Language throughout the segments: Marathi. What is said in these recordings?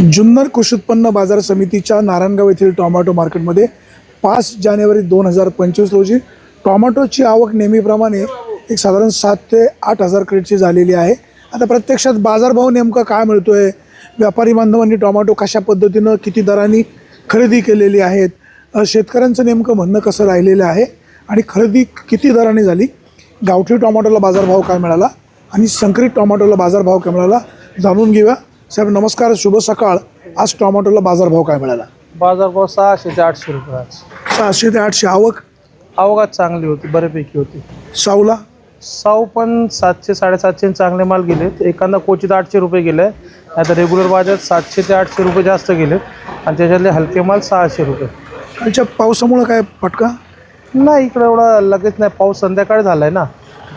जुन्नर कृषी उत्पन्न बाजार समितीच्या नारायणगाव येथील टोमॅटो मार्केटमध्ये पाच जानेवारी दोन हजार पंचवीस रोजी टोमॅटोची आवक नेहमीप्रमाणे एक साधारण सात ते आठ हजार क्रेटची झालेली आहे. आता प्रत्यक्षात बाजारभाव नेमका काय मिळतो आहे व्यापारी बांधवांनी टोमॅटो कशा पद्धतीनं किती दरांनी खरेदी केलेली आहेत? शेतकऱ्यांचं नेमकं म्हणणं कसं राहिलेलं आहे? आणि खरेदी किती दराने झाली? गावठी टॉमॅटोला बाजारभाव काय मिळाला? आणि संकरित टोमॅटोला बाजारभाव काय मिळाला? जाणून घेऊया. साहेब नमस्कार शुभ सकाळ. आज टोमॅटोला बाजारभाव काय मिळाला? बाजारभाव सहाशे ते आठशे रुपये आज. सहाशे ते आठशे. आवक? आवकात चांगली होती बऱ्यापैकी होती. सावला? साऊ पण सातशे साडेसातशे चांगले माल गेलेत एखादा क्वचित आठशे रुपये गेले. आता रेग्युलर बाजारात सातशे ते आठशे रुपये जास्त गेलेत आणि त्याच्यातले हलके माल सहाशे रुपये. कालच्या पावसामुळं काय फटका? नाही इकडं एवढा लगेच नाही. पाऊस संध्याकाळी झाला आहे ना.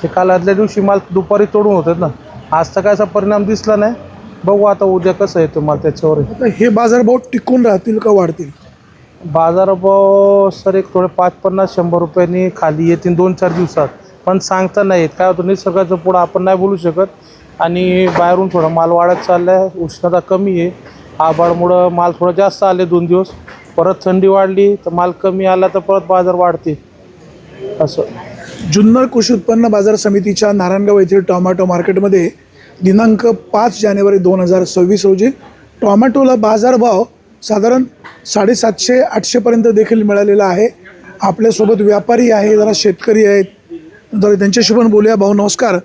ते काल आदल्या दिवशी माल दुपारी तोडून होतात ना. आज तर काय असा परिणाम दिसला नाही. बघू आता उद्या कसं येतो माल त्याच्यावर. आहे. आता हे बाजारभाव टिकून राहतील का वाढतील? बाजारभाव सर एक थोडे पाच पन्नास शंभर रुपयांनी खाली येतील दोन चार दिवसात. पण सांगता नाही येत. काय होतं निसर्गाचं पुढं आपण नाही बोलू शकत. आणि बाहेरून थोडा माल वाढत चालला आहे उष्णता कमी आहे. आबाळमुळं माल थोडं जास्त आले दोन दिवस. परत थंडी वाढली तर माल कमी आला तर परत बाजार वाढते. असं. जुन्नर कृषी उत्पन्न बाजार समितीच्या नारायणगाव येथील टोमॅटो मार्केटमध्ये दिनांक पाच जानेवारी दोन हजार सव्वीस रोजी टोमॅटोला बाजारभाव साधारण साडेसातशे आठशेपर्यंत देखील मिळालेला आहे. आपल्यासोबत व्यापारी आहे जरा शेतकरी आहेत. जरा त्यांच्याशी पण बोलूया. भाऊ नमस्कार.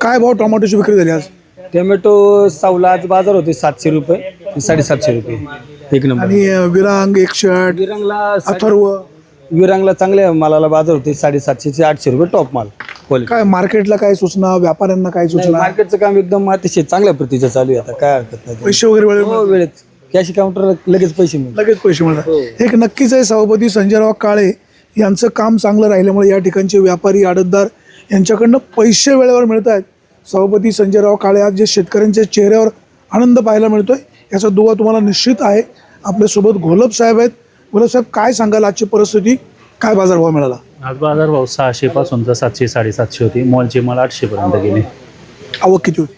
काय भाव टोमॅटोची विक्री झाली आज? टोमॅटो सावला आज बाजार होते सातशे रुपये साडेसातशे रुपये. एक नंबर. आणि अं, विरांग एकशे आठ विरांगला अथर्व? विरांगला चांगल्या मालाला बाजार होते साडेसातशे ते आठशे रुपये टॉप माल. क्वालिटी काय मार्केटला काय सूचना व्यापाऱ्यांना काय सूचना? मार्केटचं काम एकदम अतिशय चांगल्या प्रतीचं चालू आहे आता. काय हरकत नाही पैसे वगैरे वेळेवर हो वेळेत. कॅश काउंटर लगेच पैसे मिळतात. लगेच पैसे मिळतात. एक नक्कीच आहे सभापती संजयराव काळे यांचं काम चांगलं राहिल्यामुळे या ठिकाणचे व्यापारी आडतदार यांच्याकडनं पैसे वेळेवर मिळत आहेत सभापती संजयराव काळे आज जे शेतकऱ्यांच्या चेहऱ्यावर आनंद पाहायला मिळतोय याचा दुवा तुम्हाला निश्चित आहे. आपल्यासोबत घोलप साहेब आहेत. घोलप साहेब काय सांगाल आजची परिस्थिती? काय बाजारभाव मिळाला? आज बाजारभाव सहाशे पासून तर सातशे साडेसातशे होती. मॉलची माल आठशे पर्यंत गेली. आवक किती होती?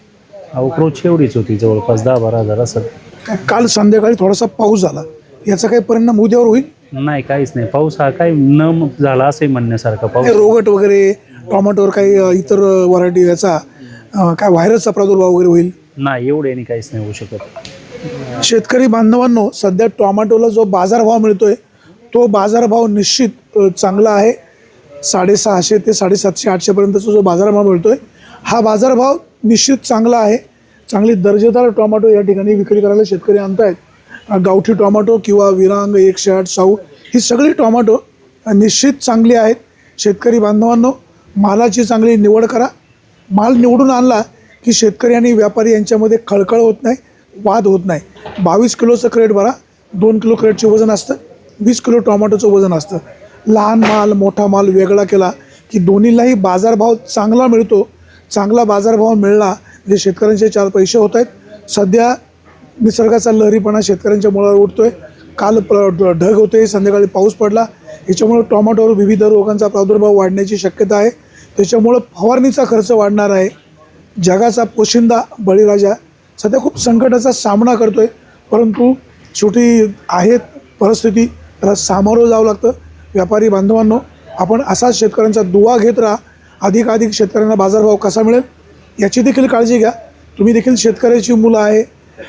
अहो रोजची एवढीच होती जवळपास दहा बारा हजार असं. काय काल संध्याकाळी थोडासा पाऊस झाला. याचा काही परिणाम उद्यावर होईल? नाही काहीच नाही. पाऊस हा काही न झाला असंही म्हणण्यासारखा काही पाऊस रोगट वगैरे टोमॅटोवर काही अ, इतर व्हरायटी याचा अ, काय व्हायरसचा प्रादुर्भाव वगैरे होईल? नाही एवढ्याने काहीच नाही होऊ शकत. शेतकरी बांधवांनो सध्या टोमॅटोला जो बाजारभाव मिळतोय तो बाजारभाव निश्चित अ, चांगला आहे. साडेसहाशे ते साडेसातशे आठशेपर्यंतचा जो बाजारभाव आहे हा बाजारभाव निश्चित चांगला आहे. चांगली दर्जेदार टोमॅटो या ठिकाणी विक्री करायला शेतकरी आणतायत. गावठी टोमॅटो किंवा विरांग एकशे आठ साऊ ही सगळी टोमॅटो निश्चित चांगली आहेत. शेतकरी बांधवांनो मालाची चांगली निवड करा. माल निवडून आणला की शेतकरी आणि व्यापारी यांच्यामध्ये खळखळ होत नाही वाद होत नाही. बावीस किलोचं क्रेट भरा दोन किलो क्रेटचे वजन असतं वीस किलो टोमॅटोचं वजन असतं. लहान माल मोठा माल वेगळा केला की दोन्हीलाही बाजारभाव चांगला मिळतो. चांगला बाजारभाव मिळला म्हणजे शेतकऱ्यांचे चार पैसे होत आहेत. सध्या निसर्गाचा लहरीपणा शेतकऱ्यांच्या मुळावर उठतो आहे काल प्र- ढग होते संध्याकाळी पाऊस पडला. याच्यामुळं टोमॅटोवर विविध रोगांचा प्रादुर्भाव वाढण्याची शक्यता आहे. त्याच्यामुळं फवारणीचा खर्च वाढणार आहे. जगाचा पोशिंदा बळीराजा सध्या खूप संकटाचा सामना करतो आहे परंतु शेवटी आहेत परिस्थिती त्याला सामोरं जावं लागतं. व्यापारी बांधवांनो आपण असाच शेतकऱ्यांचा दुवा घेत राहा. अधिकाधिक शेतकऱ्यांना बाजारभाव कसा मिळेल याची देखील काळजी घ्या. तुम्ही देखील शेतकऱ्याची मुलं आहे.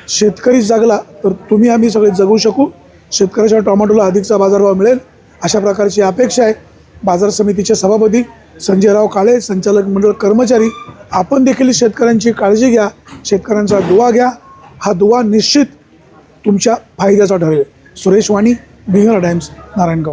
शेतकरी जगला तर तुम्ही आम्ही सगळे जगू शकू. शेतकऱ्याच्या टोमॅटोला अधिकचा बाजारभाव मिळेल. अशा प्रकारची अपेक्षा आहे. बाजार समितीचे सभापती संजयराव काळे संचालक मंडळ कर्मचारी आपण देखील शेतकऱ्यांची काळजी घ्या. शेतकऱ्यांचा दुवा घ्या. हा दुवा निश्चित तुमच्या फायद्याचा ठरेल. सुरेश वाणी बिहार टाइम्स नारायणगाव.